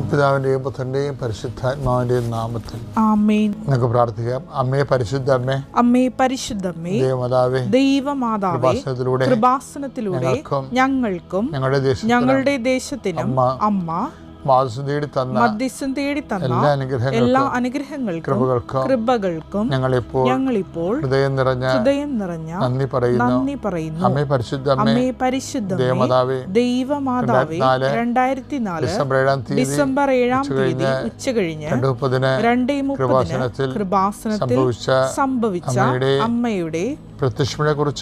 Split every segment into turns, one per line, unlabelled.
പിതാവിന്റെയും പുത്രന്റെയും പരിശുദ്ധാത്മാവിന്റെയും നാമത്തിൽ നമുക്ക് പ്രാർത്ഥിക്കാം. അമ്മേ പരിശുദ്ധ അമ്മേ
പരിശുദ്ധമ്മേ
ദേവമാതാവേ
ദൈവമാതാവേ
കൃപാസനത്തിലൂടെ ഞങ്ങൾക്കും ഞങ്ങളുടെ
ഞങ്ങളുടെ ദേശത്തിനും
അമ്മ തേടി തന്ന
മധ്യസ്ഥം തേടി തന്ന
എല്ലാ അനുഗ്രഹങ്ങൾക്കും കൃപകൾക്കും
കൃപകൾക്കും
ഞങ്ങളിപ്പോൾ
ഞങ്ങളിപ്പോൾ
ഹൃദയം നിറഞ്ഞ
ഹൃദയം നിറഞ്ഞ
നന്ദി പറയുന്നു.
നന്ദി പറയുന്നു.
അമ്മേ പരിശുദ്ധ അമ്മേ
പരിശുദ്ധ
ദേവമാതാവേ
ദൈവമാതാവേ രണ്ടായിരത്തി നാല്
ഡിസംബർ ഏഴാം തീയതി
ഡിസംബർ ഏഴാം തീയതി
ഉച്ച
കഴിഞ്ഞ്
രണ്ട് മുപ്പതിന്
രണ്ടേ മുപ്പതിന്
കൃപാസനത്തിൽ സംഭവിച്ച അമ്മയുടെ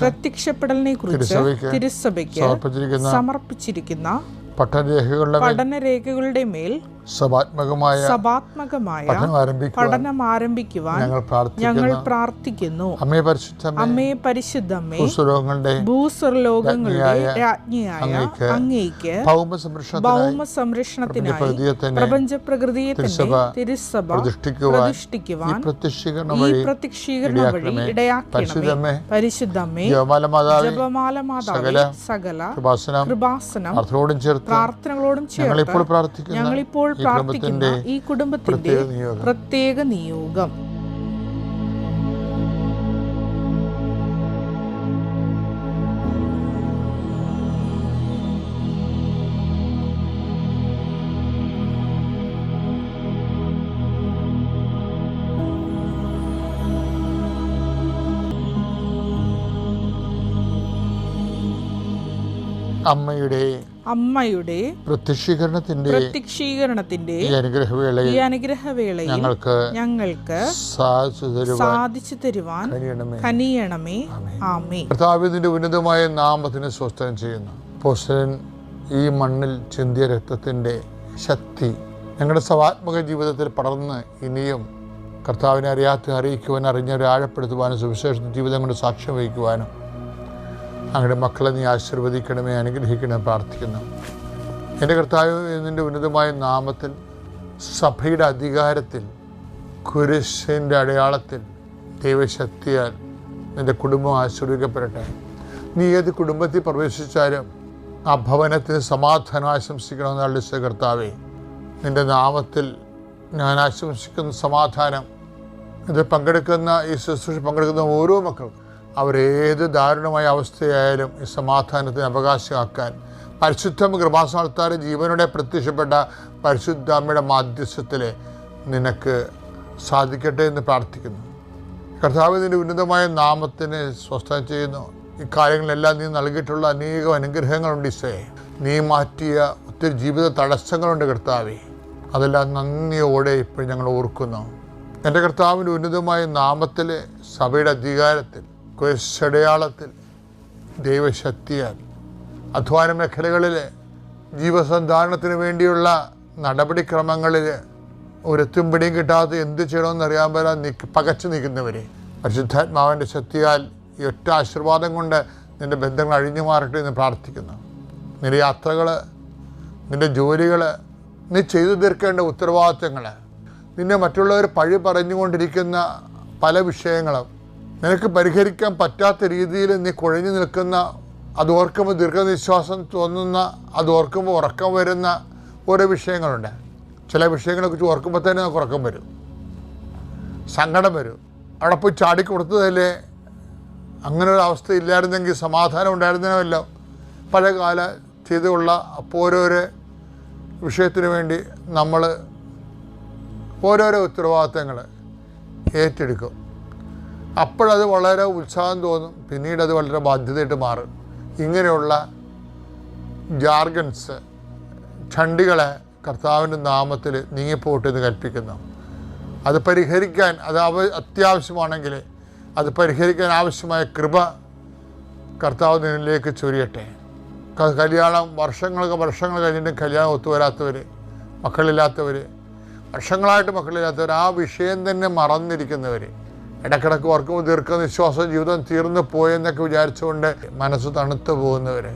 പ്രത്യക്ഷപ്പെടലിനെ കുറിച്ച്
തിരുസഭയ്ക്ക് സമർപ്പിച്ചിരിക്കുന്ന പഠനരേഖകളുടെ
പഠനരേഖകളുടെ മേൽ
സഭാത്മകമായ പഠനം ആരംഭിക്കുവാൻ
പഠനം ആരംഭിക്കുവാൻ
ഞങ്ങൾ പ്രാർത്ഥിക്കുന്നു. അമ്മേ പരിശുദ്ധ അമ്മേ
പരിശുദ്ധമ്മേ
ഭൂസ്വലോകങ്ങളുടെ
ഭൂസ്വർലോകങ്ങളുടെ
രാജ്ഞിയായ അങ്ങേക്ക് ഭൗമ സംരക്ഷണത്തിനായി
സംരക്ഷണത്തിനായി പ്രപഞ്ച പ്രകൃതിയെ
തിരുസഭ പ്രതിഷ്ഠിക്കുവാൻ ഈ പ്രത്യക്ഷീകരണം വഴി ഇടയാക്കണമേ. പരിശുദ്ധമ്മേ ജപമാല മാതാവേ സകല കൃപാസനം
പ്രാർത്ഥനകളോടും ചേർത്ത് ഞങ്ങളിപ്പോൾ പ്രാർത്ഥിക്കുന്ന ഈ കുടുംബത്തിന്റെ
പ്രത്യേക നിയോഗം. അമ്മയുടെ
അമ്മയുടെ
പ്രത്യക്ഷീകരണത്തിന്റെ
പ്രത്യക്ഷീകരണത്തിന്റെ
ഈ അനുഗ്രഹവേളയിൽ
ഈ അനുഗ്രഹവേളയിൽ
ഞങ്ങൾക്ക്
ഞങ്ങൾക്ക്
സാധിച്ചു തരുവാൻ
കനിയണമേ. ആമേ
കർത്താവിന്റെ ഉന്നതമായ നാമത്തിന് സ്വസ്ഥനം ചെയ്യുന്നു. പോസ്റ്റൻ ഈ മണ്ണിൽ ചിന്തിയ രക്തത്തിന്റെ ശക്തി ഞങ്ങളുടെ സവാത്മക ജീവിതത്തിൽ പടർന്ന് ഇനിയും കർത്താവിനെ അറിയാത്ത അറിയിക്കുവാനും അറിഞ്ഞവരെ ആഴപ്പെടുത്തുവാനും സുവിശേഷ ജീവിതം കൊണ്ട് സാക്ഷ്യം വഹിക്കുവാനും അങ്ങയുടെ മക്കളെ നീ ആശീർവദിക്കണമേ അനുഗ്രഹിക്കണമേ പ്രാർത്ഥിക്കുന്നു. എന്റെ കർത്താവ് നിന്റെ ഉന്നതമായ നാമത്തിൽ സഭയുടെ അധികാരത്തിൽ കുരിശിന്റെ അടയാളത്തിൽ ദൈവശക്തിയാൽ നിന്റെ കുടുംബം ആശ്രയിക്കപ്പെടട്ടെ നീ ഏത് കുടുംബത്തിൽ പ്രവേശിച്ചാലും ആ ഭവനത്തിന് സമാധാനം ആശംസിക്കണമെന്ന് അള്ളിച്ച കർത്താവേ നിന്റെ നാമത്തിൽ ഞാൻ ആശംസിക്കുന്ന സമാധാനം ഇത് പങ്കെടുക്കുന്ന ഈ ശുശ്രൂഷ പങ്കെടുക്കുന്ന ഓരോ മക്കളും അവരേത് ദാരുണമായ അവസ്ഥയായാലും ഈ സമാധാനത്തിന് അവകാശമാക്കാൻ പരിശുദ്ധ കൃപാസ്ഥാനത്താറ് ജീവനോടെ പ്രത്യക്ഷപ്പെട്ട പരിശുദ്ധാമ്മയുടെ മാധ്യസ്ഥത്തിൽ നിനക്ക് സാധിക്കട്ടെ എന്ന് പ്രാർത്ഥിക്കുന്നു. കർത്താവ് നിന്റെ ഉന്നതമായ നാമത്തിന് സ്വസ്ഥം ചെയ്യുന്നു. ഇക്കാര്യങ്ങളെല്ലാം നീ നൽകിയിട്ടുള്ള അനേകം അനുഗ്രഹങ്ങളുണ്ട് ഇസേ നീ മാറ്റിയ ഒത്തിരി ജീവിത തടസ്സങ്ങളുണ്ട് കർത്താവെ. അതെല്ലാം നന്ദിയോടെ ഇപ്പോൾ ഞങ്ങൾ ഓർക്കുന്നു. എന്റെ കർത്താവിന്റെ ഉന്നതമായ നാമത്തിൽ സഭയുടെ അധികാരത്തിൽ കുശടയാളത്തിൽ ദൈവശക്തിയാൽ അധ്വാന മേഖലകളിൽ ജീവസന്ധാരണത്തിന് വേണ്ടിയുള്ള നടപടിക്രമങ്ങളിൽ ഒരെത്തും പിടിയും കിട്ടാതെ എന്ത് ചെയ്യണമെന്ന് അറിയാൻ പറ്റാൻ നിക്ക് പകച്ചു നിൽക്കുന്നവരെ പരിശുദ്ധാത്മാവിന്റെ ശക്തിയാൽ ഈ ഒറ്റ ആശീർവാദം കൊണ്ട് നിന്റെ ബന്ധങ്ങൾ അഴിഞ്ഞു മാറട്ടെ എന്ന് പ്രാർത്ഥിക്കുന്നു. നിന്റെ യാത്രകൾ നിന്റെ ജോലികൾ നീ ചെയ്തു തീർക്കേണ്ട ഉത്തരവാദിത്തങ്ങൾ നിന്നെ മറ്റുള്ളവർ പഴി പറഞ്ഞുകൊണ്ടിരിക്കുന്ന പല വിഷയങ്ങളും നിനക്ക് പരിഹരിക്കാൻ പറ്റാത്ത രീതിയിൽ നീ കുഴഞ്ഞു നിൽക്കുന്ന അത് ഓർക്കുമ്പോൾ ദീർഘനിശ്വാസം തോന്നുന്ന അത് ഓർക്കുമ്പോൾ ഉറക്കം വരുന്ന ഓരോ വിഷയങ്ങളുണ്ട്. ചില വിഷയങ്ങളെക്കുറിച്ച് ഓർക്കുമ്പോൾ തന്നെ നമുക്ക് ഉറക്കം വരും. സങ്കടം വരും. അവിടെ പോയി ചാടിക്കൊടുത്തതല്ലേ അങ്ങനെ ഒരു അവസ്ഥ ഇല്ലായിരുന്നെങ്കിൽ സമാധാനം ഉണ്ടായിരുന്നല്ലോ പഴയകാല അപ്പോൾ ഓരോരോ വിഷയത്തിന് വേണ്ടി നമ്മൾ ഓരോരോ ഉത്തരവാദിത്തങ്ങൾ ഏറ്റെടുക്കും. അപ്പോഴത് വളരെ ഉത്സാഹം തോന്നും. പിന്നീട് അത് വളരെ ബാധ്യതയായിട്ട് മാറും. ഇങ്ങനെയുള്ള ജാർഗൻസ് ചണ്ടികളെ കർത്താവിന്റെ നാമത്തിൽ നീങ്ങിപ്പോട്ടെ എന്ന് കൽപ്പിക്കുന്നു. അത് പരിഹരിക്കാൻ അത് അവ അത്യാവശ്യമാണെങ്കിൽ അത് പരിഹരിക്കാൻ ആവശ്യമായ കൃപ കർത്താവ് നിന്നിലേക്ക് ചൊരിയട്ടെ. കല്യാണം വർഷങ്ങൾക്ക് വർഷങ്ങൾ കഴിഞ്ഞിട്ടും കല്യാണം ഒത്തുവരാത്തവർ മക്കളില്ലാത്തവർ വർഷങ്ങളായിട്ട് മക്കളില്ലാത്തവർ ആ വിഷയം തന്നെ മറന്നിരിക്കുന്നവർ. ഇടക്കിടക്ക് ഓർക്കുമ്പോൾ ദീർഘനിശ്വാസ ജീവിതം തീർന്നു പോയെന്നൊക്കെ വിചാരിച്ചുകൊണ്ട് മനസ്സ് തണുത്തു പോകുന്നവർ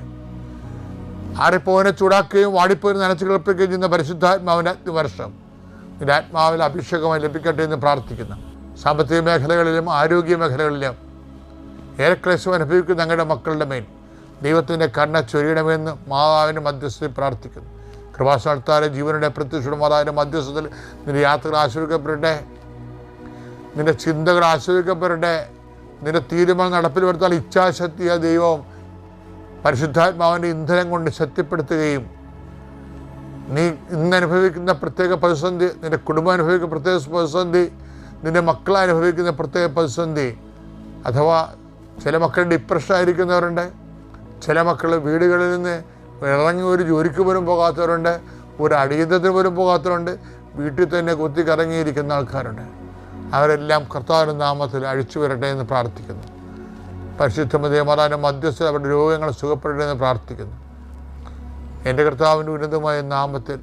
ആറിപ്പോനെ ചൂടാക്കുകയും വാടിപ്പോയി നനച്ചു കിളപ്പിക്കുകയും ചെയ്യുന്ന പരിശുദ്ധാത്മാവിന്റെ അഗ്നിവർഷം നിന്റെ അഭിഷേകമായി ലഭിക്കട്ടെ എന്ന് പ്രാർത്ഥിക്കുന്നു. സാമ്പത്തിക മേഖലകളിലും ആരോഗ്യ മേഖലകളിലും ഏറെ അനുഭവിക്കുന്ന ഞങ്ങളുടെ മക്കളുടെ മേൽ ദൈവത്തിന്റെ കണ്ണ ചൊരിയണമെന്ന് മാതാവിന്റെ മധ്യസ്ഥയിൽ പ്രാർത്ഥിക്കുന്നു. കൃപാസ്ഥാനത്താരെ ജീവനുടെ പ്രത്യക്ഷമാതാവിന്റെ മധ്യസ്ഥത്തിൽ നിന്റെ യാത്രകൾ ആശ്രയിക്കപ്പെടട്ടെ നിന്റെ ചിന്തകൾ ആശ്രയിക്കപ്പെടട്ടെ നിന്റെ തീരുമാനം നടപ്പിൽ വരുത്താൻ ഇച്ഛാശക്തിയ ദൈവം. പരിശുദ്ധാത്മാവിന്റെ ഇന്ധനം കൊണ്ട് ശക്തിപ്പെടുത്തുകയും നീ ഇന്ന് അനുഭവിക്കുന്ന പ്രത്യേക പ്രതിസന്ധി നിന്റെ കുടുംബം അനുഭവിക്കുന്ന പ്രത്യേക പ്രതിസന്ധി നിന്റെ മക്കൾ അനുഭവിക്കുന്ന പ്രത്യേക പ്രതിസന്ധി അഥവാ ചില മക്കൾ ഡിപ്രഷൻ ആയിരിക്കുന്നവരുണ്ട് ചില മക്കൾ വീടുകളിൽ നിന്ന് ഇറങ്ങി ഒരു ജോലിക്ക് പോലും പോകാത്തവരുണ്ട് ഒരു അടിയന്തരത്തിന് പോലും പോകാത്തവരുണ്ട് വീട്ടിൽ തന്നെ കുത്തി കറങ്ങിയിരിക്കുന്ന ആൾക്കാരുണ്ട്. അവരെല്ലാം കർത്താവിന്റെ നാമത്തിൽ അഴിച്ചു വരട്ടെ എന്ന് പ്രാർത്ഥിക്കുന്നു. പരിശുദ്ധമതേമാറാനും മധ്യസ്ഥ അവരുടെ രോഗങ്ങൾ സുഖപ്പെടട്ടെ എന്ന് പ്രാർത്ഥിക്കുന്നു. എന്റെ കർത്താവിന്റെ ഉന്നതമായ നാമത്തിൽ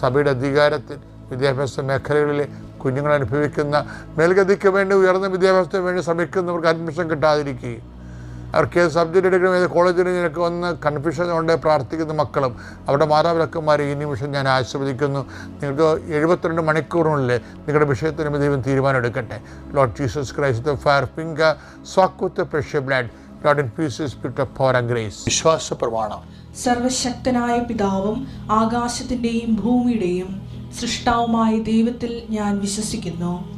സഭയുടെ അധികാരത്തിൽ വിദ്യാഭ്യാസ മേഖലകളിലെ കുഞ്ഞുങ്ങൾ അനുഭവിക്കുന്ന മേൽഗതിക്ക് വേണ്ടി ഉയർന്ന വിദ്യാഭ്യാസത്തിന് വേണ്ടി ശ്രമിക്കുന്നവർക്ക് അഡ്മിഷൻ കിട്ടാതിരിക്കുകയും അവർക്ക് ഏത് സബ്ജക്റ്റ് എടുക്കണം ഏത് കോളേജിൽ നിനക്ക് വന്ന് കൺഫ്യൂഷൻ കൊണ്ട് പ്രാർത്ഥിക്കുന്ന മക്കളും അവരുടെ മാതാപിതാക്കന്മാരെ ഈ നിമിഷം ഞാൻ ആശീർവദിക്കുന്നു. നിങ്ങൾക്ക് എഴുപത്തിരണ്ട് മണിക്കൂറിനുള്ളിൽ നിങ്ങളുടെ വിഷയത്തിന് ദൈവം തീരുമാനം എടുക്കട്ടെ Lord Jesus Christ fire finger സ്വാക്കുത്ത് with precious blood Lord in pieces spirit of power and grace വിശ്വാസ പ്രമാണം.
സർവശക്തനായ പിതാവും ആകാശത്തിന്റെയും ഭൂമിയുടെയും സൃഷ്ടാവുമായ ദൈവത്തിൽ ഞാൻ വിശ്വസിക്കുന്നു.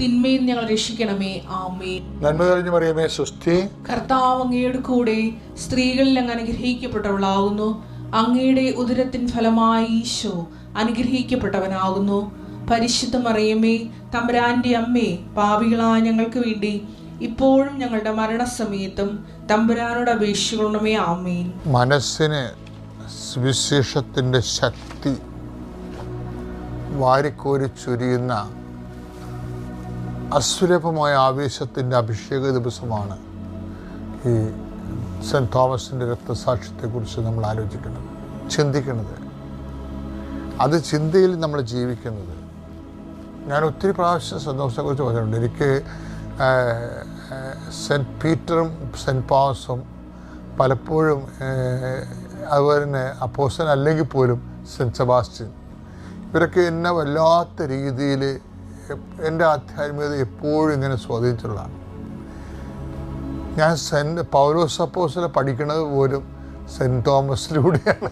തിന്മയിൽ ഞങ്ങൾ രക്ഷിക്കണമേ. ആമേ
നന്മ തെളിഞ്ഞു മറിയമേ സുസ്ഥി
കർത്താവ് അങ്ങയുടെ കൂടെ സ്ത്രീകളിൽ അങ്ങ് അനുഗ്രഹിക്കപ്പെട്ടവളാകുന്നു. അങ്ങയുടെ ഉദരത്തിൻ ഫലമായി ഈശോ അനുഗ്രഹിക്കപ്പെട്ടവനാകുന്നു. പരിശുദ്ധ മറിയമേ തമ്പുരാന്റെ അമ്മേ പാവികളായ ഞങ്ങൾക്ക് വേണ്ടി ഇപ്പോഴും ഞങ്ങളുടെ മരണസമയത്തും തമ്പുരാനോട് അപേക്ഷിക്കണമേ. ആമേൻ.
മനസ്സിന് സുവിശേഷത്തിന്റെ ശക്തി വാരിക്കോരി ചുരിയുന്ന അസുലഭമായ ആവേശത്തിന്റെ അഭിഷേക ദിവസമാണ് ഈ സെന്റ് തോമസിന്റെ രക്തസാക്ഷ്യത്തെക്കുറിച്ച് നമ്മൾ ആലോചിക്കുന്നത് ചിന്തിക്കുന്നത് അത് ചിന്തയിൽ നമ്മൾ ജീവിക്കുന്നത്. ഞാൻ ഒത്തിരി പ്രാവശ്യം സെന്റ് തോമസിനെക്കുറിച്ച് പറഞ്ഞിട്ടുണ്ട്. എനിക്ക് സെന്റ് പീറ്ററും സെന്റ് പോമസും പലപ്പോഴും അതുപോലെ തന്നെ അപ്പോസൻ അല്ലെങ്കിൽ പോലും സെന്റ് സെബാസ്റ്റ്യൻ ഇവരൊക്കെ എന്നെ വല്ലാത്ത രീതിയിൽ എന്റെ ആധ്യാത്മികത എപ്പോഴും ഇങ്ങനെ സ്വാധീനിച്ചിട്ടുള്ളതാണ്. ഞാൻ സെന്റ് പൗലോസ് അപ്പോസിലെ പഠിക്കുന്നത് പോലും സെന്റ് തോമസിലൂടെയാണ്.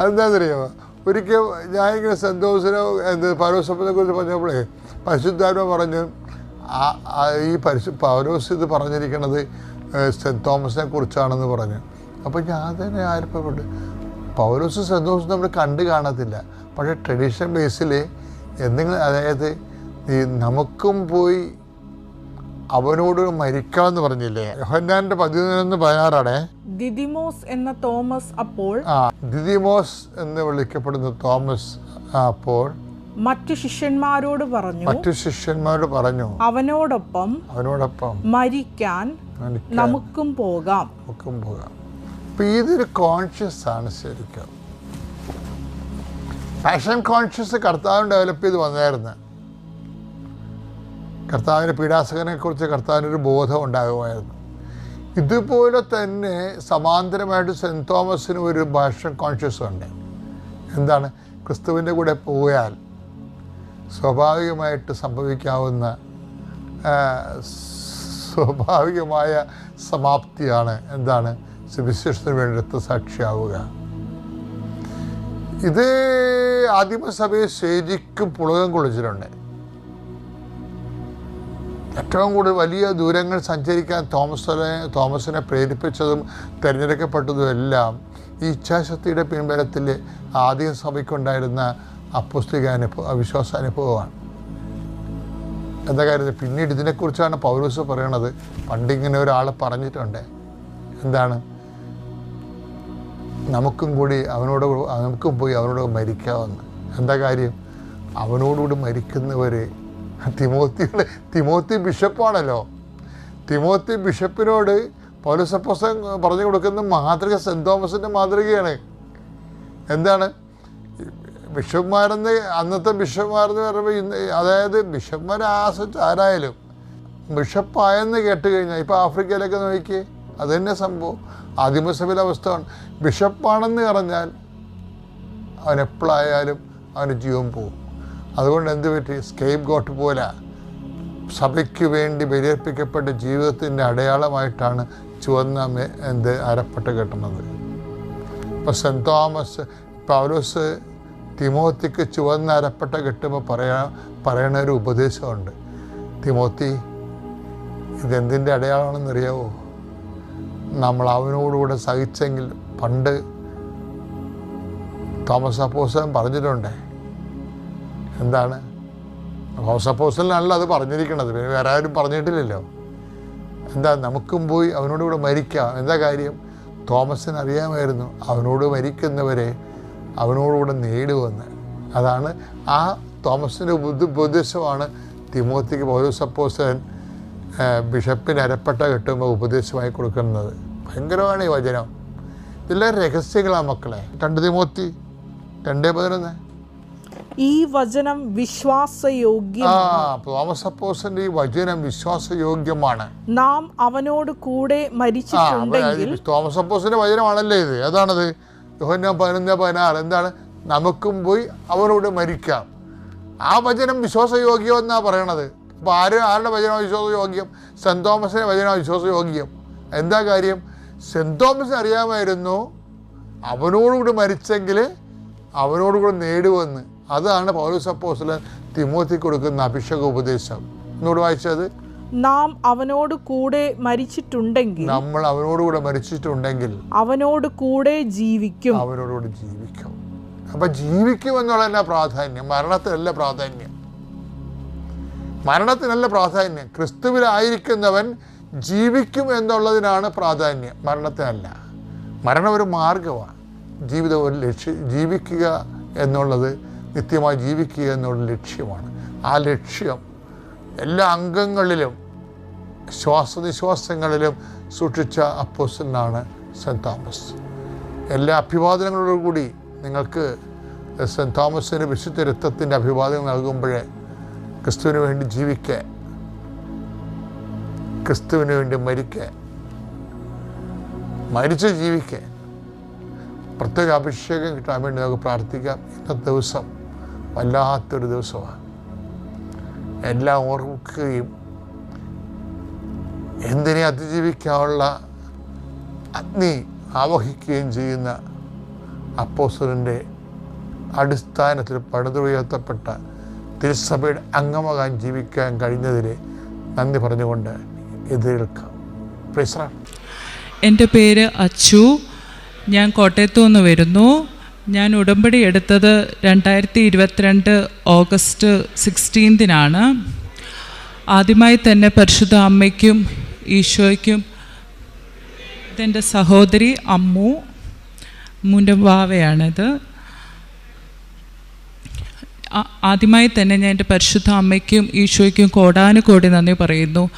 അതെന്താണെന്നറിയാമോ? ഒരിക്കൽ ഞാനിങ്ങനെ സെന്റ് തോമസിനെ എന്ത് പൗലോസപ്പനെ കുറിച്ച് പറഞ്ഞപ്പോഴേ പരിശുദ്ധാത്മ പറഞ്ഞു ഈ പരിശു പൗലോസ് ഇത് പറഞ്ഞിരിക്കുന്നത് സെന്റ് തോമസിനെ കുറിച്ചാണെന്ന് പറഞ്ഞു. അപ്പോൾ ഞാൻ തന്നെ ആരിപ്പപ്പെട്ട് പൗലോസ് സെന്റ് തോമസ് നമ്മൾ കണ്ട് കാണത്തില്ല. പക്ഷേ ട്രഡീഷണൽ ബേസിൽ എന്തെങ്കിലും അതായത് നമുക്കും പോയി അവനോട് മരിക്കാന്ന് പറഞ്ഞില്ലേ? യോഹന്നാന്റെ പതിനൊന്ന് പതിനാറാണ്.
ദിദിമോസ് എന്ന തോമസ് അപ്പോൾ
ആ ദിദിമോസ് എന്ന് വിളിക്കപ്പെടുന്ന തോമസ് അപ്പോൾ
മറ്റു ശിഷ്യന്മാരോട് പറഞ്ഞു
മറ്റു ശിഷ്യന്മാരോട് പറഞ്ഞു
അവനോടൊപ്പം
അവനോടൊപ്പം
മരിക്കാൻ നമുക്കും പോകാം.
നമുക്കും പോകാം. അപ്പൊ ഇതൊരു കോൺഷ്യസ് ആണ് ശരിക്കും. പാഷൻ കോൺഷ്യസ് കർത്താവിന് ഡെവലപ്പ് ചെയ്ത് വന്നായിരുന്നു. കർത്താവിന്റെ പീഡാസകനെ കുറിച്ച് കർത്താവിനൊരു ബോധം ഉണ്ടാകുമായിരുന്നു. ഇതുപോലെ തന്നെ സമാന്തരമായിട്ട് സെന്റ് തോമസിന് ഒരു ഫാഷൻ കോൺഷ്യസ് ഉണ്ട്. എന്താണ്? ക്രിസ്തുവിന്റെ കൂടെ പോയാൽ സ്വാഭാവികമായിട്ട് സംഭവിക്കാവുന്ന സ്വാഭാവികമായ സമാപ്തിയാണ്. എന്താണ്? സുവിശേഷത്തിന് വേണ്ടി രക്തസാക്ഷിയാവുക. ഇത് ആദിമസഭയെ ശരിക്കും പുളകം കൊള്ളിച്ചിട്ടുണ്ട്. ഏറ്റവും കൂടുതൽ വലിയ ദൂരങ്ങൾ സഞ്ചരിക്കാൻ തോമസിനെ തോമസിനെ പ്രേരിപ്പിച്ചതും തിരഞ്ഞെടുക്കപ്പെട്ടതും എല്ലാം ഈ ഇച്ഛാശക്തിയുടെ പിൻബലത്തിൽ ആദ്യം സഭയ്ക്കുണ്ടായിരുന്ന അപ്പുസ്തിക അനുഭവ വിശ്വാസാനുഭവമാണ് എന്താ കാര്യത്തിൽ പിന്നീട് ഇതിനെക്കുറിച്ചാണ് പൗരൂസ് പറയണത്. പണ്ടിങ്ങനെ ഒരാൾ പറഞ്ഞിട്ടുണ്ട്. എന്താണ്? നമുക്കും കൂടി അവനോട് നമുക്കും പോയി അവനോട് മരിക്കാമെന്ന് എന്താ കാര്യം? അവനോടുകൂടി മരിക്കുന്നവർ തിമോത്തിയുടെ തിമോത്തി ബിഷപ്പാണല്ലോ. തിമോത്തി ബിഷപ്പിനോട് പൗരസപ്പോസൻ പറഞ്ഞു കൊടുക്കുന്ന മാതൃക സെന്റ് തോമസിന്റെ മാതൃകയാണ്. എന്താണ്? ബിഷപ്പ്മാരെന്ന് അന്നത്തെ ബിഷപ്പ്മാരെന്ന് പറയുമ്പോൾ ഇന്ന് അതായത് ബിഷപ്പ്മാരെ ആശ്രയിച്ച് ആരായാലും ബിഷപ്പായെന്ന് കേട്ട് കഴിഞ്ഞാൽ ഇപ്പോൾ ആഫ്രിക്കയിലൊക്കെ നോക്കി അത് തന്നെ സംഭവം. ആദിമസഭയിലെ അവസ്ഥയാണ് ബിഷപ്പാണെന്ന് പറഞ്ഞാൽ അവൻ എപ്പോഴായാലും അവന് ജീവൻ പോകും അതുകൊണ്ട് എന്ത് പറ്റി? സ്കേപ്പ് ഗോട്ട് പോലെ സഭയ്ക്ക് വേണ്ടി ബലിയർപ്പിക്കപ്പെട്ട ജീവിതത്തിന്റെ അടയാളമായിട്ടാണ് ചുവന്ന എന്ത് അരപ്പട്ട് കെട്ടുന്നത്. ഇപ്പം സെന്റ് തോമസ് പൗലോസ് തിമോത്തിക്ക് ചുവന്ന അരപ്പട്ട കെട്ടുമ്പോൾ പറയാ പറയണ ഒരു ഉപദേശമുണ്ട്. തിമോത്തി ഇതെന്തിന്റെ അടയാളമാണെന്നറിയാവോ? നമ്മൾ അവനോടുകൂടെ സഹിച്ചെങ്കിൽ പണ്ട് തോമസ് അപ്പോസൻ പറഞ്ഞിട്ടുണ്ട്. എന്താണ്? തോമസ് അപ്പോസലിനല്ല അത് പറഞ്ഞിരിക്കണത്. പിന്നെ വേറെ ആരും പറഞ്ഞിട്ടില്ലല്ലോ. എന്താ? നമുക്കും പോയി അവനോട് കൂടെ മരിക്കാം. എന്താ കാര്യം? തോമസിന് അറിയാമായിരുന്നു അവനോട് മരിക്കുന്നവരെ അവനോടുകൂടെ നേടുമെന്ന് അതാണ് ആ തോമസിന്റെ ഉപദ ഉപദേശമാണ് തിമോത്തിക്ക് പൗരസപ്പോസൻ ബിഷപ്പിന് അരപ്പട്ട കെട്ടുമ്പോൾ ഉപദേശമായി കൊടുക്കുന്നത്. ഭയങ്കരമാണ് ഈ വചനം. ഇതെല്ലാം രഹസ്യങ്ങളാണ് മക്കളെ. രണ്ട് തിമോത്തി രണ്ടേ പതിനൊന്ന്.
ഈ വചനം വിശ്വാസയോഗ്യ.
തോമസ് അപ്പോസിന്റെ ഈ വചനം വിശ്വാസയോഗ്യമാണ്.
നാം അവനോട് കൂടെ മരിച്ചിട്ടുണ്ടെങ്കിൽ
തോമസ് അപ്പോസിന്റെ വചനമാണല്ലേ ഇത്? ഏതാണത്? യോഹന്നാൻ പതിനൊന്ന് പതിനാറ്. എന്താണ്? നമുക്കും പോയി അവനോട് മരിക്കാം. ആ വചനം വിശ്വാസയോഗ്യം എന്നാണ് പറയണത്. അപ്പോൾ ആര് ആരുടെ വചനോ വിശ്വാസ യോഗ്യം സെന്റ് തോമസിന്റെ വചനോ വിശ്വാസ യോഗ്യം എന്താ കാര്യം? സെന്റ് തോമസിന് അറിയാമായിരുന്നു അവനോടുകൂടി മരിച്ചെങ്കിൽ അവനോടുകൂടി നേടുവെന്ന്. അതാണ് പൗലോസ് അപ്പോസ്തലൻ തിമോത്തി കൊടുക്കുന്ന അഭിഷേക ഉപദേശം. എന്നോട് വായിച്ചത്?
നാം അവനോട് കൂടെ മരിച്ചിട്ടുണ്ടെങ്കിൽ
നമ്മൾ അവനോട് കൂടെ മരിച്ചിട്ടുണ്ടെങ്കിൽ
അവനോട് കൂടെ ജീവിക്കും.
അവരോടുകൂടി ജീവിക്കും. അപ്പൊ ജീവിക്കും എന്നുള്ളതല്ല പ്രാധാന്യം. മരണത്തിനല്ല പ്രാധാന്യം. മരണത്തിനല്ല പ്രാധാന്യം. ക്രിസ്തുവിലായിരിക്കുന്നവൻ ജീവിക്കും എന്നുള്ളതിനാണ് പ്രാധാന്യം. മരണത്തിനല്ല. മരണം ഒരു മാർഗമാണ് ജീവിതം ഒരു ലക്ഷ്യം ജീവിക്കുക എന്നുള്ളത് നിത്യമായി ജീവിക്കുക എന്നുള്ള ലക്ഷ്യമാണ്. ആ ലക്ഷ്യം എല്ലാ അംഗങ്ങളിലും ശ്വാസനിശ്വാസങ്ങളിലും സൂക്ഷിച്ച അപ്പോസിനാണ് സെന്റ് തോമസ്. എല്ലാ അഭിവാദനങ്ങളോടുകൂടി നിങ്ങൾക്ക് സെന്റ് തോമസിന് വിശുദ്ധ രക്തത്തിന്റെ അഭിവാദനം നൽകുമ്പോഴേ ക്രിസ്തുവിന് വേണ്ടി ജീവിക്കാൻ ക്രിസ്തുവിന് വേണ്ടി മരിക്കാൻ മരിച്ച് ജീവിക്കാൻ പ്രത്യേക അഭിഷേകം കിട്ടാൻ വേണ്ടി നമുക്ക് പ്രാർത്ഥിക്കാം. ഇന്നത്തെ ദിവസം വല്ലാത്തൊരു ദിവസമാണ്. എല്ലാം ഓർക്കുകയും എന്തിനെ അതിജീവിക്കാനുള്ള അഗ്നി ആവഹിക്കുകയും ചെയ്യുന്ന അപ്പോസുരന്റെ അടിസ്ഥാനത്തിൽ പണിതുയർത്തപ്പെട്ട തിരുസഭയുടെ അംഗമാകാൻ ജീവിക്കാൻ കഴിഞ്ഞതിന് നന്ദി പറഞ്ഞുകൊണ്ട് എതിരേൽക്കാം.
എന്റെ പേര് അച്ചു. ഞാൻ കോട്ടയത്തു നിന്ന് വരുന്നു. ഞാൻ ഉടമ്പടി എടുത്തത് രണ്ടായിരത്തി ഇരുപത്തിരണ്ട് ഓഗസ്റ്റ് സിക്സ്റ്റീൻതിനാണ്. ആദ്യമായി തന്നെ പരിശുദ്ധ അമ്മയ്ക്കും ഈശോയ്ക്കും ഇതെന്റെ സഹോദരി അമ്മു. അമ്മുന്റെ വാവയാണിത്. ആദ്യമായി തന്നെ ഞാൻ എന്റെ പരിശുദ്ധ അമ്മയ്ക്കും ഈശോയ്ക്കും കോടാനുകോടി നന്ദി പറയുന്നു.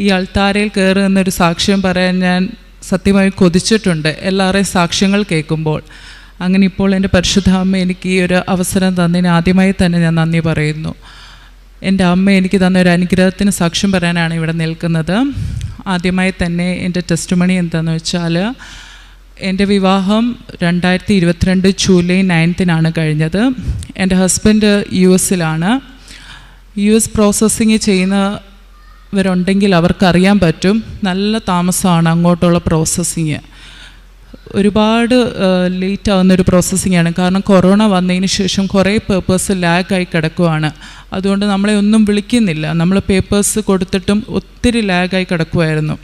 ഈ അൾത്താരയിൽ കയറി എന്നൊരു സാക്ഷ്യം പറയാൻ ഞാൻ സത്യമായി കൊതിച്ചിട്ടുണ്ട്. എല്ലാവരെയും സാക്ഷ്യങ്ങൾ കേൾക്കുമ്പോൾ. അങ്ങനെ ഇപ്പോൾ എന്റെ പരിശുദ്ധ അമ്മ എനിക്ക് ഈ ഒരു അവസരം തന്നതിന് ആദ്യമായി തന്നെ ഞാൻ നന്ദി പറയുന്നു. എന്റെ അമ്മ എനിക്ക് തന്ന ഒരു അനുഗ്രഹത്തിന് സാക്ഷ്യം പറയാനാണ് ഇവിടെ നിൽക്കുന്നത്. ആദ്യമായി തന്നെ എന്റെ ടെസ്റ്റ് മണി എന്താണെന്ന് വെച്ചാൽ എന്റെ വിവാഹം രണ്ടായിരത്തി ഇരുപത്തിരണ്ട് ജൂലൈ നയൻത്തിനാണ് കഴിഞ്ഞത്. എന്റെ ഹസ്ബൻഡ് യു എസിലാണ്. യു എസ് പ്രോസസ്സിങ് ചെയ്യുന്നവരുണ്ടെങ്കിൽ അവർക്കറിയാൻ പറ്റും. നല്ല താമസമാണ് അങ്ങോട്ടുള്ള പ്രോസസ്സിങ്. ഒരുപാട് ലേറ്റ് ആവുന്ന ഒരു പ്രോസസ്സിംഗ് ആണ്. കാരണം കൊറോണ വന്നതിന് ശേഷം കുറേ പേപ്പേഴ്സ് ലാഗായി കിടക്കുവാണ്. അതുകൊണ്ട് നമ്മളെ ഒന്നും വിളിക്കുന്നില്ല. നമ്മൾ പേപ്പേഴ്സ് കൊടുത്തിട്ടും ഒത്തിരി ലാഗായി കിടക്കുമായിരുന്നു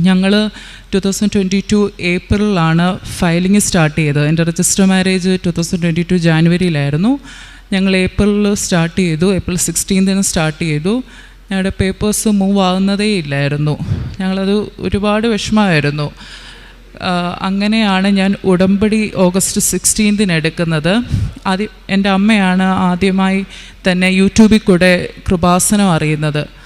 ഞങ്ങൾ ടു തൗസൻഡ് ട്വന്റി ടു ഏപ്രിലാണ് ഫയലിംഗ് സ്റ്റാർട്ട് ചെയ്തത്. എന്റെ register marriage two thousand twenty two ജാനുവരിയിലായിരുന്നു. ഞങ്ങൾ ഏപ്രിലിൽ സ്റ്റാർട്ട് ചെയ്തു. ഏപ്രിൽ സിക്സ്റ്റീൻതിന് സ്റ്റാർട്ട് ചെയ്തു. ഞങ്ങളുടെ പേപ്പേഴ്സ് മൂവ് ആകുന്നതേ ഇല്ലായിരുന്നു. ഞങ്ങളത് ഒരുപാട് വിഷമമായിരുന്നു. അങ്ങനെയാണ് ഞാൻ ഉടമ്പടി ഓഗസ്റ്റ് സിക്സ്റ്റീൻതിന് എടുക്കുന്നത്. ആദ്യം എന്റെ അമ്മയാണ് ആദ്യമായി തന്നെ യൂട്യൂബിൽ കൂടെ കൃപാസനം അറിയുന്നത്.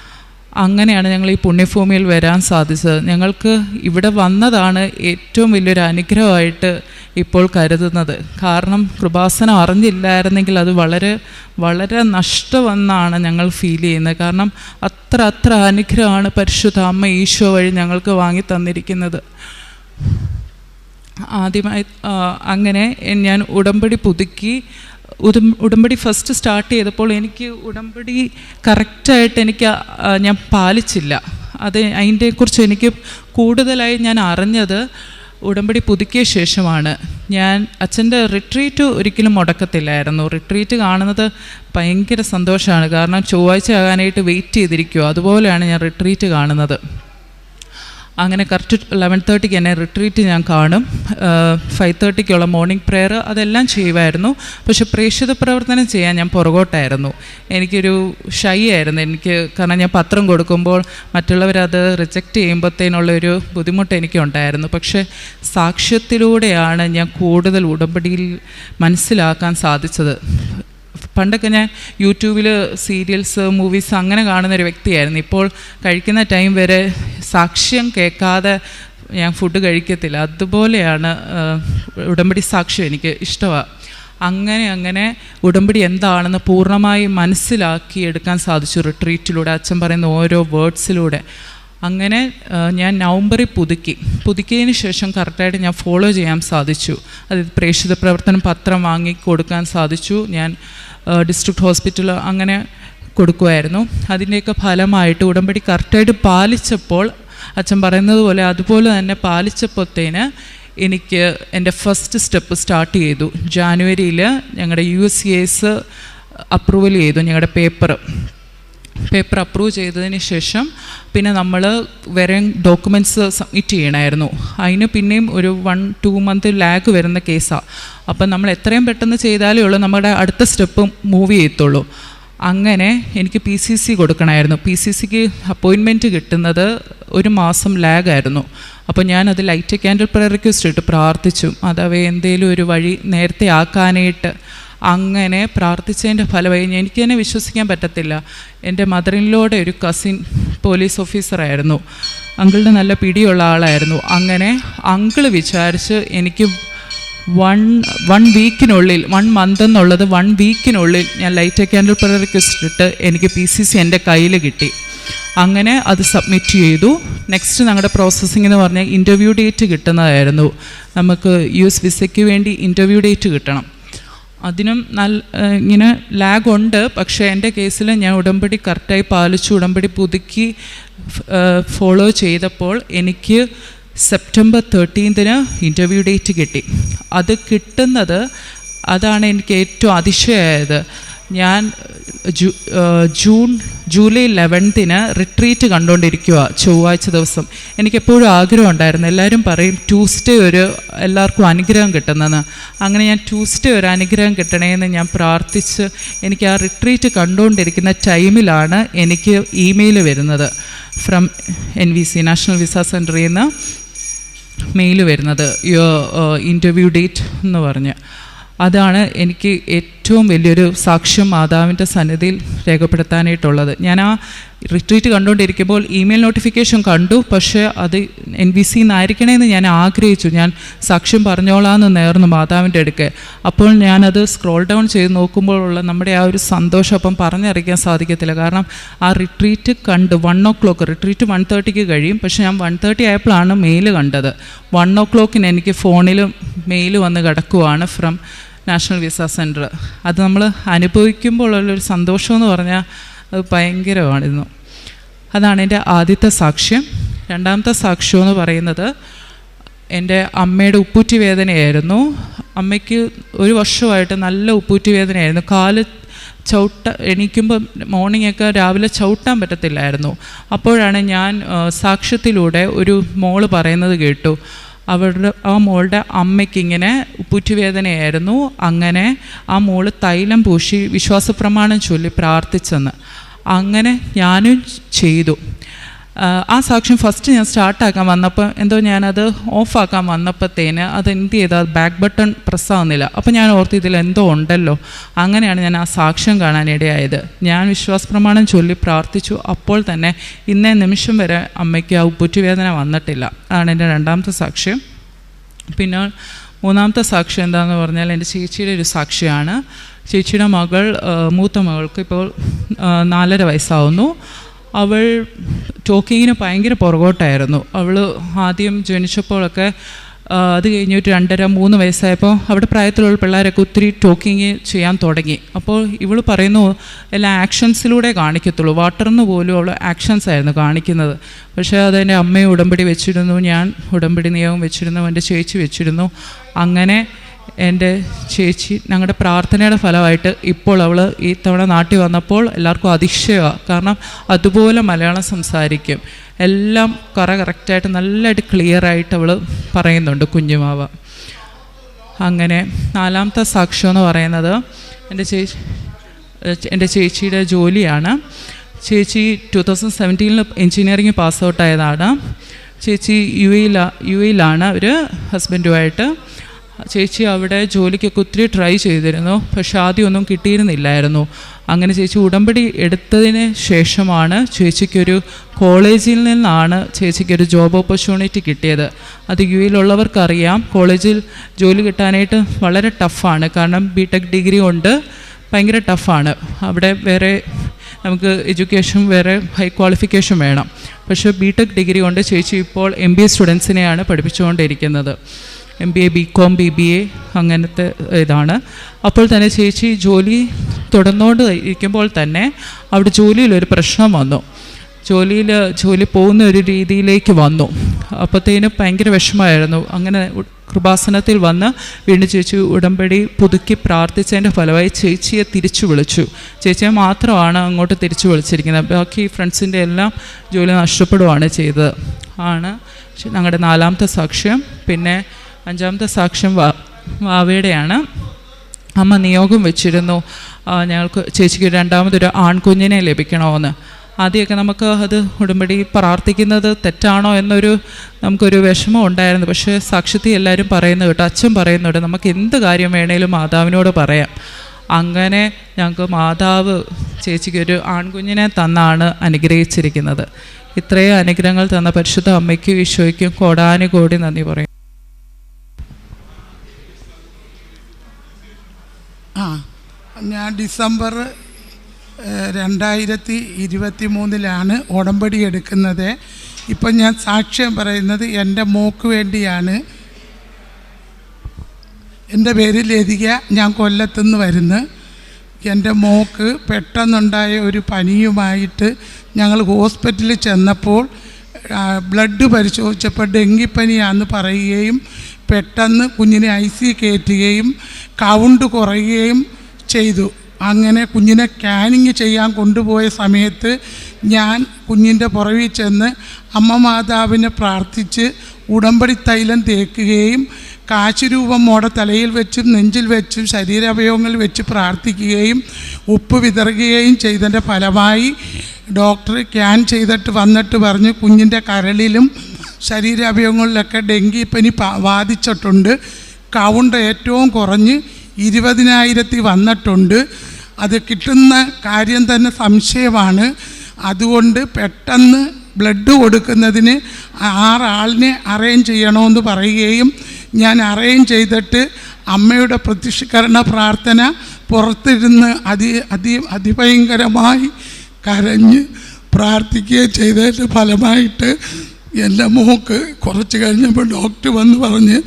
അങ്ങനെയാണ് ഞങ്ങൾ ഈ പുണ്യഭൂമിയിൽ വരാൻ സാധിച്ചത്. ഞങ്ങൾക്ക് ഇവിടെ വന്നതാണ് ഏറ്റവും വലിയൊരു അനുഗ്രഹമായിട്ട് ഇപ്പോൾ കരുതുന്നത്. കാരണം കൃപാസനം അറിഞ്ഞില്ലായിരുന്നെങ്കിൽ അത് വളരെ വളരെ നഷ്ടമെന്നാണ് ഞങ്ങൾ ഫീൽ ചെയ്യുന്നത്. കാരണം അത്ര അത്ര അനുഗ്രഹമാണ് പരിശുദ്ധ അമ്മ ഈശോ വഴി ഞങ്ങൾക്ക് വാങ്ങി തന്നിരിക്കുന്നത്. ആദ്യമായി അങ്ങനെ ഞാൻ ഉടമ്പടി പുതുക്കി ഉടം ഉടമ്പടി ഫസ്റ്റ് സ്റ്റാർട്ട് ചെയ്തപ്പോൾ എനിക്ക് ഉടമ്പടി കറക്റ്റായിട്ട് എനിക്ക് ഞാൻ പാലിച്ചില്ല. അത് അതിന്റെക്കുറിച്ച് എനിക്ക് കൂടുതലായി ഞാൻ അറിഞ്ഞത് ഉടമ്പടി പുതുക്കിയ ശേഷമാണ്. ഞാൻ അച്ഛന്റെ റിട്രീറ്റ് ഒരിക്കലും മുടക്കത്തില്ലായിരുന്നു. റിട്രീറ്റ് കാണുന്നത് ഭയങ്കര സന്തോഷമാണ്. കാരണം ചൊവ്വാഴ്ച ആകാനായിട്ട് വെയിറ്റ് ചെയ്തിരിക്കുമോ അതുപോലെയാണ് ഞാൻ റിട്രീറ്റ് കാണുന്നത്. അങ്ങനെ കറക്റ്റ് ലെവൻ തേർട്ടിക്ക് എന്നെ റിട്രീറ്റ് ഞാൻ കാണും. ഫൈവ് തേർട്ടിക്കുള്ള മോർണിംഗ് പ്രെയർ അതെല്ലാം ചെയ്യുമായിരുന്നു. പക്ഷെ പ്രേക്ഷിത പ്രവർത്തനം ചെയ്യാൻ ഞാൻ പുറകോട്ടായിരുന്നു. എനിക്കൊരു ഷൈ ആയിരുന്നു. എനിക്ക് കാരണം ഞാൻ പത്രം കൊടുക്കുമ്പോൾ മറ്റുള്ളവരത് റിജക്റ്റ് ചെയ്യുമ്പോഴത്തേനുള്ളൊരു ബുദ്ധിമുട്ട് എനിക്കുണ്ടായിരുന്നു. പക്ഷേ സാക്ഷ്യത്തിലൂടെയാണ് ഞാൻ കൂടുതൽ ഉടമ്പടിയിൽ മനസ്സിലാക്കാൻ സാധിച്ചത്. പണ്ടൊക്കെ ഞാൻ യൂട്യൂബിൽ സീരിയൽസ് മൂവീസ് അങ്ങനെ കാണുന്ന ഒരു വ്യക്തിയായിരുന്നു. ഇപ്പോൾ കഴിക്കുന്ന ടൈം വരെ സാക്ഷ്യം കേൾക്കാതെ ഞാൻ ഫുഡ് കഴിക്കത്തില്ല. അതുപോലെയാണ് ഉടമ്പടി സാക്ഷ്യം എനിക്ക് ഇഷ്ടമാണ് അങ്ങനെ അങ്ങനെ ഉടമ്പടി എന്താണെന്ന് പൂർണമായി മനസ്സിലാക്കി എടുക്കാൻ സാധിച്ചു റിട്രീറ്റിലൂടെ അച്ഛൻ പറയുന്ന ഓരോ വേർഡ്സിലൂടെ അങ്ങനെ ഞാൻ നവംബറിൽ പുതുക്കി. പുതുക്കിയതിന് ശേഷം കറക്റ്റായിട്ട് ഞാൻ ഫോളോ ചെയ്യാൻ സാധിച്ചു. അത് പ്രേക്ഷിത പ്രവർത്തനം പത്രം വാങ്ങി കൊടുക്കാൻ സാധിച്ചു. ഞാൻ ഡിസ്ട്രിക്ട് ഹോസ്പിറ്റൽ അങ്ങനെ കൊടുക്കുമായിരുന്നു അതിന്റെയൊക്കെ ഫലമായിട്ട് ഉടമ്പടി കറക്റ്റായിട്ട് പാലിച്ചപ്പോൾ അച്ഛൻ പറയുന്നത് പോലെ അതുപോലെ തന്നെ പാലിച്ചപ്പോഴത്തേന് എനിക്ക് എന്റെ ഫസ്റ്റ് സ്റ്റെപ്പ് സ്റ്റാർട്ട് ചെയ്തു. ജാനുവരിയിൽ ഞങ്ങളുടെ U S C S approval ചെയ്തു ഞങ്ങളുടെ പേപ്പർ. പേപ്പർ അപ്രൂവ് ചെയ്തതിന് ശേഷം പിന്നെ നമ്മൾ വേറെ ഡോക്യുമെന്റ്സ് സബ്മിറ്റ് ചെയ്യണമായിരുന്നു അതിന് പിന്നെയും ഒരു വൺ ടു മന്ത് ലാഗ് വരുന്ന കേസാണ് അപ്പം നമ്മൾ എത്രയും പെട്ടെന്ന് ചെയ്താലേ ഉള്ളൂ നമ്മുടെ അടുത്ത സ്റ്റെപ്പ് മൂവ് ചെയ്യത്തുള്ളൂ. അങ്ങനെ എനിക്ക് പി സി സി കൊടുക്കണമായിരുന്നു പി സി സിക്ക് അപ്പോയിൻമെന്റ് കിട്ടുന്നത് ഒരു മാസം ലാഗായിരുന്നു അപ്പോൾ ഞാനത് ലൈറ്റ് ക്യാൻഡിൽ പ്രയർ റിക്വസ്റ്റ് ഇട്ട് പ്രാർത്ഥിച്ചു. അതവ എന്തേലും ഒരു വഴി നേരത്തെ ആക്കാനായിട്ട് അങ്ങനെ പ്രാർത്ഥിച്ചതിന്റെ ഫലമായി എനിക്ക് തന്നെ വിശ്വസിക്കാൻ പറ്റത്തില്ല. എന്റെ മദറിനിലൂടെ ഒരു കസിൻ പോലീസ് ഓഫീസറായിരുന്നു അങ്കിളിന് നല്ല പിടിയുള്ള ആളായിരുന്നു. അങ്ങനെ അങ്കിൾ വിചാരിച്ച് എനിക്ക് വൺ വൺ വീക്കിനുള്ളിൽ വൺ മന്ത് എന്നുള്ളത് വൺ വീക്കിനുള്ളിൽ ഞാൻ ലൈറ്റ് ക്യാൻഡിൽ പ്രയർ റിക്വസ്റ്റ് ഇട്ട് എനിക്ക് പി സി സി എന്റെ കയ്യിൽ കിട്ടി. അങ്ങനെ അത് സബ്മിറ്റ് ചെയ്തു. നെക്സ്റ്റ് ഞങ്ങളുടെ പ്രോസസ്സിംഗ് എന്ന് പറഞ്ഞാൽ ഇന്റർവ്യൂ ഡേറ്റ് കിട്ടുന്നതായിരുന്നു. നമുക്ക് യു എസ് വിസയ്ക്ക് വേണ്ടി ഇന്റർവ്യൂ ഡേറ്റ് കിട്ടണം. അതിനും നല്ല ഇങ്ങനെ ലാഗ് ഉണ്ട്. പക്ഷേ എന്റെ കേസിൽ ഞാൻ ഉടമ്പടി കറക്റ്റായി പാലിച്ചു ഉടമ്പടി പുതുക്കി ഫോളോ ചെയ്തപ്പോൾ എനിക്ക് സെപ്റ്റംബർ തേർട്ടീൻതിന് ഇന്റർവ്യൂ ഡേറ്റ് കിട്ടി. അത് കിട്ടുന്നത് അതാണ് എനിക്ക് ഏറ്റവും അതിശയമായത് ഞാൻ ജൂൺ ജൂലൈ ലെവൻത്തിന് റിട്രീറ്റ് കണ്ടുകൊണ്ടിരിക്കുക ചൊവ്വാഴ്ച ദിവസം. എനിക്കെപ്പോഴും ആഗ്രഹം ഉണ്ടായിരുന്നു. എല്ലാവരും പറയും ട്യൂസ്ഡേ ഒരു എല്ലാവർക്കും അനുഗ്രഹം കിട്ടുന്നതെന്ന് അങ്ങനെ ഞാൻ ട്യൂസ്ഡേ ഒരു അനുഗ്രഹം കിട്ടണേന്ന് ഞാൻ പ്രാർത്ഥിച്ച് എനിക്ക് ആ റിട്രീറ്റ് കണ്ടുകൊണ്ടിരിക്കുന്ന ടൈമിലാണ് എനിക്ക് ഇമെയിൽ വരുന്നത്. From N V C national visa സെന്ററിൽ നിന്ന് മെയിൽ വരുന്നത്. ഇന്റർവ്യൂ ഡേറ്റ് എന്ന് പറഞ്ഞ്. അതാണ് എനിക്ക് ഏറ്റവും വലിയൊരു സാക്ഷ്യം മാതാവിന്റെ സന്നിധിയിൽ രേഖപ്പെടുത്താനായിട്ടുള്ളത്. ഞാൻ ആ റിട്രീറ്റ് കണ്ടുകൊണ്ടിരിക്കുമ്പോൾ ഇമെയിൽ നോട്ടിഫിക്കേഷൻ കണ്ടു പക്ഷേ അത് എൻ വി സി നിന്നായിരിക്കണമെന്ന് ഞാൻ ആഗ്രഹിച്ചു. ഞാൻ സാക്ഷ്യം പറഞ്ഞോളാമെന്ന് നേർന്നു മാതാവിന്റെ അടുക്ക് അപ്പോൾ ഞാനത് സ്ക്രോൾ ഡൗൺ ചെയ്ത് നോക്കുമ്പോഴുള്ള നമ്മുടെ ആ ഒരു സന്തോഷം അപ്പം പറഞ്ഞറിയിക്കാൻ സാധിക്കത്തില്ല. കാരണം ആ റിട്രീറ്റ് കണ്ട് one o'clock retreat one തേർട്ടിക്ക് കഴിയും. പക്ഷേ ഞാൻ വൺ തേർട്ടി ആയപ്പോഴാണ് മെയിൽ കണ്ടത്. വൺ ഓ ക്ലോക്കിന് എനിക്ക് ഫോണിൽ മെയിൽ വന്ന് കിടക്കുവാണ് ഫ്രം നാഷണൽ വിസ സെന്റർ അത് നമ്മൾ അനുഭവിക്കുമ്പോൾ ഉള്ളൊരു സന്തോഷം എന്ന് പറഞ്ഞാൽ അത് ഭയങ്കരമായിരുന്നു. അതാണ് എന്റെ ആദ്യത്തെ സാക്ഷ്യം. രണ്ടാമത്തെ സാക്ഷ്യം എന്ന് പറയുന്നത് എന്റെ അമ്മയുടെ ഉപ്പൂറ്റി വേദനയായിരുന്നു. അമ്മയ്ക്ക് ഒരു വർഷമായിട്ട് നല്ല ഉപ്പൂറ്റി വേദനയായിരുന്നു. കാൽ ചവിട്ട എണീക്കുമ്പോൾ മോർണിംഗ് ഒക്കെ രാവിലെ ചവിട്ടാൻ പറ്റത്തില്ലായിരുന്നു. അപ്പോഴാണ് ഞാൻ സാക്ഷ്യത്തിലൂടെ ഒരു മോൾ പറയുന്നത് കേട്ടു. അവരുടെ ആ മോളുടെ അമ്മയ്ക്ക് ഇങ്ങനെ പുറ്റുവേദനയായിരുന്നു. അങ്ങനെ ആ മോൾ തൈലം പൂശി വിശ്വാസപ്രമാണം ചൊല്ലി പ്രാർത്ഥിച്ചെന്ന്. അങ്ങനെ ഞാനും ചെയ്തു. ആ, സാക്ഷ്യം ഫസ്റ്റ് ഞാൻ സ്റ്റാർട്ടാക്കാൻ വന്നപ്പോൾ എന്തോ ഞാനത് ഓഫാക്കാൻ വന്നപ്പോഴത്തേന് അത് എന്ത് ചെയ്താൽ ബാക്ക് ബട്ടൺ പ്രസ്സാവുന്നില്ല അപ്പോൾ ഞാൻ ഓർത്ത് ഇതിൽ എന്തോ ഉണ്ടല്ലോ. അങ്ങനെയാണ് ഞാൻ ആ സാക്ഷ്യം കാണാനിടയായത് ഞാൻ വിശ്വാസ പ്രമാണം ചൊല്ലി പ്രാർത്ഥിച്ചു. അപ്പോൾ തന്നെ ഇന്നേ നിമിഷം വരെ അമ്മയ്ക്ക് ആ ഉപ്പുറ്റുവേദന വന്നിട്ടില്ല. അതാണ് എന്റെ രണ്ടാമത്തെ സാക്ഷ്യം. പിന്നെ മൂന്നാമത്തെ സാക്ഷ്യം എന്താണെന്ന് പറഞ്ഞാൽ എന്റെ ചേച്ചിയുടെ ഒരു സാക്ഷിയാണ്. ചേച്ചിയുടെ മകൾ മൂത്ത മകൾക്ക് ഇപ്പോൾ നാലര വയസ്സാവുന്നു. അവൾ ടോക്കിങ്ങിന് ഭയങ്കര പുറകോട്ടായിരുന്നു. അവൾ ആദ്യം ജനിച്ചപ്പോഴൊക്കെ അത് കഴിഞ്ഞ് ഒരു രണ്ടര മൂന്ന് വയസ്സായപ്പോൾ അവിടെ പ്രായത്തിലുള്ള പിള്ളേരൊക്കെ ഒത്തിരി ടോക്കിങ് ചെയ്യാൻ തുടങ്ങി. അപ്പോൾ ഇവൾ പറയുന്നു എല്ലാ ആക്ഷൻസിലൂടെ കാണിക്കത്തുള്ളൂ. വാട്ടറിന് പോലും അവൾ ആക്ഷൻസ് ആയിരുന്നു കാണിക്കുന്നത്. പക്ഷേ അതെന്റെ അമ്മയെ ഉടമ്പടി വെച്ചിരുന്നു. ഞാൻ ഉടമ്പടി നിയമം വെച്ചിരുന്നു. എന്റെ ചേച്ചി വെച്ചിരുന്നു. അങ്ങനെ എന്റെ ചേച്ചി ഞങ്ങളുടെ പ്രാർത്ഥനയുടെ ഫലമായിട്ട് ഇപ്പോൾ അവൾ ഈ തവണ നാട്ടിൽ വന്നപ്പോൾ എല്ലാവർക്കും അതിശയമാണ് കാരണം അതുപോലെ മലയാളം സംസാരിക്കും. എല്ലാം കറ കറക്റ്റായിട്ട് നല്ലതായിട്ട് ക്ലിയർ ആയിട്ട് അവൾ പറയുന്നുണ്ട് കുഞ്ഞുമാവ. അങ്ങനെ നാലാമത്തെ സാക്ഷ്യം എന്ന് പറയുന്നത് എന്റെ ചേച്ചി എന്റെ ചേച്ചിയുടെ ജോലിയാണ്. ചേച്ചി ടു തൗസൻഡ് സെവന്റീനിൽ എൻജിനീയറിംഗ് പാസ് ഔട്ട് ആയതാണ്. ചേച്ചി യു എയിലാണ് യു എയിലാണ് അവർ ഹസ്ബൻഡുമായിട്ട് ചേച്ചി അവിടെ ജോലിക്കൊക്കെ ഒത്തിരി ട്രൈ ചെയ്തിരുന്നു. പക്ഷെ ആദ്യമൊന്നും കിട്ടിയിരുന്നില്ലായിരുന്നു. അങ്ങനെ ചേച്ചി ഉടമ്പടി എടുത്തതിന് ശേഷമാണ് ചേച്ചിക്കൊരു കോളേജിൽ നിന്നാണ് ചേച്ചിക്കൊരു ജോബ് ഓപ്പർച്യൂണിറ്റി കിട്ടിയത്. അത് യു എയിലുള്ളവർക്കറിയാം. കോളേജിൽ ജോലി കിട്ടാനായിട്ട് വളരെ ടഫാണ്. കാരണം ബി ടെക് ഡിഗ്രി കൊണ്ട് ഭയങ്കര ടഫാണ്. അവിടെ വേറെ നമുക്ക് എഡ്യൂക്കേഷൻ വേറെ ഹൈ ക്വാളിഫിക്കേഷൻ വേണം. പക്ഷേ ബി ടെക് ഡിഗ്രി കൊണ്ട് ചേച്ചി ഇപ്പോൾ എം ബി എ സ്റ്റുഡൻസിനെയാണ് പഠിപ്പിച്ചുകൊണ്ടിരിക്കുന്നത്. M B A B com B B A അങ്ങനത്തെ ഇതാണ്. അപ്പോൾ തന്നെ ചേച്ചി ജോലി തുടർന്നുകൊണ്ട് ഇരിക്കുമ്പോൾ തന്നെ അവിടെ ജോലിയിലൊരു പ്രശ്നം വന്നു. ജോലിയിൽ ജോലി പോകുന്ന ഒരു രീതിയിലേക്ക് വന്നു. അപ്പോഴത്തേന് ഭയങ്കര വിഷമമായിരുന്നു. അങ്ങനെ കൃപാസനത്തിൽ വന്ന് വീണ്ടും ചേച്ചി ഉടമ്പടി പുതുക്കി പ്രാർത്ഥിച്ചതിന്റെ ഫലമായി ചേച്ചിയെ തിരിച്ചു വിളിച്ചു. ചേച്ചിയെ മാത്രമാണ് അങ്ങോട്ട് തിരിച്ചു വിളിച്ചിരിക്കുന്നത്. ബാക്കി ഫ്രണ്ട്സിന്റെ എല്ലാം ജോലി നഷ്ടപ്പെടുകയാണ് ചെയ്തത്. ആണ്. ഞങ്ങളുടെ നാലാമത്തെ സാക്ഷ്യം. പിന്നെ അഞ്ചാമത്തെ സാക്ഷ്യം വാ വാവയുടെയാണ്. അമ്മ നിയോഗം വെച്ചിരുന്നു. ഞങ്ങൾക്ക് ചേച്ചിക്ക് രണ്ടാമതൊരു ആൺകുഞ്ഞിനെ ലഭിക്കണമെന്ന്. ആദ്യമൊക്കെ നമുക്ക് അത് ഉടമ്പടി പ്രാർത്ഥിക്കുന്നത് തെറ്റാണോ എന്നൊരു നമുക്കൊരു വിഷമം ഉണ്ടായിരുന്നു. പക്ഷേ സാക്ഷ്യത്തിൽ എല്ലാവരും പറയുന്നു കേട്ടോ. അച്ഛൻ പറയുന്നുണ്ട് നമുക്ക് എന്ത് കാര്യം വേണേലും മാതാവിനോട് പറയാം. അങ്ങനെ ഞങ്ങൾക്ക് മാതാവ് ചേച്ചിക്ക് ഒരു ആൺകുഞ്ഞിനെ തന്നാണ് അനുഗ്രഹിച്ചിരിക്കുന്നത്. ഇത്രയും അനുഗ്രഹങ്ങൾ തന്ന പരിശുദ്ധ അമ്മയ്ക്കും ഈശോയ്ക്കും കോടാനുകോടി നന്ദി പറയും
ഞാൻ ഡിസംബർ രണ്ടായിരത്തി ഇരുപത്തി മൂന്നിലാണ് ഉടമ്പടി എടുക്കുന്നത്. ഇപ്പം ഞാൻ സാക്ഷ്യം പറയുന്നത് എന്റെ മോക്ക് വേണ്ടിയാണ്. എന്റെ പേര് ലതിക ഞാൻ കൊല്ലത്തുനിന്ന് വരുന്നു. എന്റെ മോക്ക് പെട്ടെന്നുണ്ടായ ഒരു പനിയുമായിട്ട് ഞങ്ങൾ ഹോസ്പിറ്റലിൽ ചെന്നപ്പോൾ ബ്ലഡ് പരിശോധിച്ചപ്പോൾ ഡെങ്കിപ്പനിയാണെന്ന് പറയുകയും പെട്ടെന്ന് കുഞ്ഞിനെ ഐ സി കയറ്റുകയും കൗണ്ട് കുറയുകയും ചെയ്തു. അങ്ങനെ കുഞ്ഞിനെ സ്കാനിങ് ചെയ്യാൻ കൊണ്ടുപോയ സമയത്ത് ഞാൻ കുഞ്ഞിന്റെ പുറകിൽ ചെന്ന് അമ്മ മാതാവിനെ പ്രാർത്ഥിച്ച് ഉടമ്പടി തൈലം തേക്കുകയും കാശുരൂപം മോടെ തലയിൽ വെച്ചും നെഞ്ചിൽ വെച്ചും ശരീരാവയവങ്ങളിൽ വെച്ച് പ്രാർത്ഥിക്കുകയും ഉപ്പ് വിതറുകയും ചെയ്തതിന്റെ ഫലമായി ഡോക്ടർ ക്യാൻ ചെയ്തിട്ട് വന്നിട്ട് പറഞ്ഞു കുഞ്ഞിന്റെ കരളിലും ശരീരാവയവങ്ങളിലൊക്കെ ഡെങ്കിപ്പനി ബാധിച്ചിട്ടുണ്ട്. കൗണ്ട് ഏറ്റവും കുറഞ്ഞ് ഇരുപതിനായിരത്തി വന്നിട്ടുണ്ട്. അത് കിട്ടുന്ന കാര്യം തന്നെ സംശയമാണ്. അതുകൊണ്ട് പെട്ടെന്ന് ബ്ലഡ് കൊടുക്കുന്നതിന് ആറാളിനെ അറേഞ്ച് ചെയ്യണമെന്ന് പറയുകയും ഞാൻ അറേഞ്ച് ചെയ്തിട്ട് അമ്മയുടെ പ്രതിഷ്കരണ പ്രാർത്ഥന പുറത്തിരുന്ന് അതി അതി അതിഭയങ്കരമായി കരഞ്ഞ് പ്രാർത്ഥിക്കുകയും ചെയ്തതിന്റെ ഫലമായിട്ട് എന്റെ മോക്ക് കുറച്ച് കഴിഞ്ഞപ്പോൾ ഡോക്ടർ വന്ന് പറഞ്ഞ്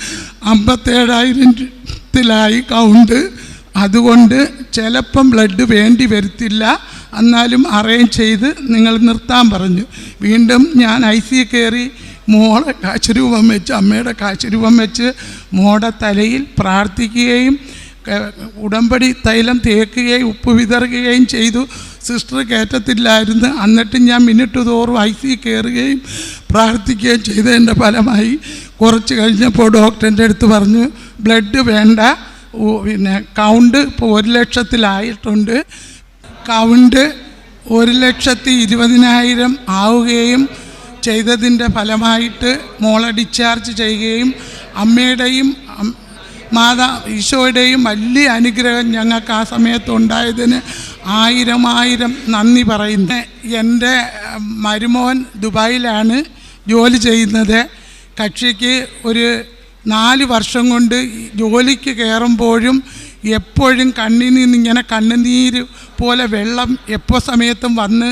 അമ്പത്തേഴായിരത്തിലായി കൗണ്ട്. അതുകൊണ്ട് ചിലപ്പം ബ്ലഡ് വേണ്ടി വരത്തില്ല. എന്നാലും അറേഞ്ച് ചെയ്ത് നിങ്ങൾ നിർത്താൻ പറഞ്ഞു. വീണ്ടും ഞാൻ ഐ സി കയറി മോളെ കാശുരൂപം വെച്ച് അമ്മയുടെ കാശുരൂപം വെച്ച് മോടെ തലയിൽ പ്രാർത്ഥിക്കുകയും ഉടമ്പടി തൈലം തേക്കുകയും ഉപ്പ് വിതറുകയും ചെയ്തു. സിസ്റ്റർ കയറ്റത്തില്ലായിരുന്നു എന്നിട്ട് ഞാൻ മിനിറ്റ് തോറും ഐ സി കയറുകയും പ്രാർത്ഥിക്കുകയും ചെയ്തതിന്റെ ഫലമായി കുറച്ച് കഴിഞ്ഞപ്പോൾ ഡോക്ടറിന്റെ അടുത്ത് പറഞ്ഞു ബ്ലഡ് വേണ്ട. പിന്നെ കൗണ്ട് ഇപ്പോൾ ഒരു ലക്ഷത്തിലായിട്ടുണ്ട്. കൗണ്ട് ഒരു ലക്ഷത്തി ഇരുപതിനായിരം ആവുകയും ചെയ്തതിന്റെ ഫലമായിട്ട് മോളെ ഡിസ്ചാർജ് ചെയ്യുകയും അമ്മയുടെയും മാതാ ഈശോയുടെയും വലിയ അനുഗ്രഹം ഞങ്ങൾക്ക് ആ സമയത്ത് ഉണ്ടായതിന് ആയിരം ആയിരം നന്ദി പറയുന്നത് എന്റെ മരുമോൻ ദുബായിലാണ്. ജോലി ചെയ്യുന്നത് കക്ഷിക്ക് ഒരു നാല് വർഷം കൊണ്ട് ജോലിക്ക് കയറുമ്പോഴും എപ്പോഴും കണ്ണിൽ നിന്ന് ഇങ്ങനെ കണ്ണുനീര് പോലെ വെള്ളം എപ്പോൾ സമയത്തും വന്ന്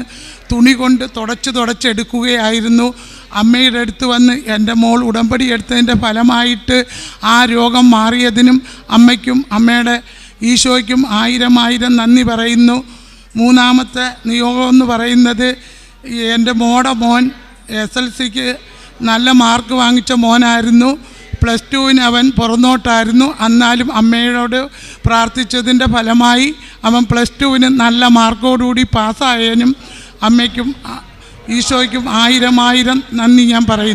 തുണി കൊണ്ട് തുടച്ച് തുടച്ചെടുക്കുകയായിരുന്നു അമ്മയുടെ അടുത്ത് വന്ന് എന്റെ മോൾ ഉടമ്പടി എടുത്തതിന്റെ ഫലമായിട്ട് ആ രോഗം മാറിയതിനും അമ്മയ്ക്കും അമ്മയുടെ ഈശോയ്ക്കും ആയിരം ആയിരം നന്ദി പറയുന്നു. മൂന്നാമത്തെ നിയോഗം എന്ന് പറയുന്നത് എന്റെ മോടെ മോൻ എസ് എൽ സിക്ക് നല്ല മാർക്ക് വാങ്ങിച്ച മോനായിരുന്നു. പ്ലസ് ടുവിന് അവൻ പുറന്നോട്ടായിരുന്നു. എന്നാലും അമ്മയോട് പ്രാർത്ഥിച്ചതിന്റെ ഫലമായി അവൻ പ്ലസ് ടുവിന് നല്ല മാർക്കോടുകൂടി പാസ്സായതിനും അമ്മയ്ക്കും ഈശോയ്ക്കും ആയിരം ആയിരം നന്ദി ഞാൻ പറയുന്നു.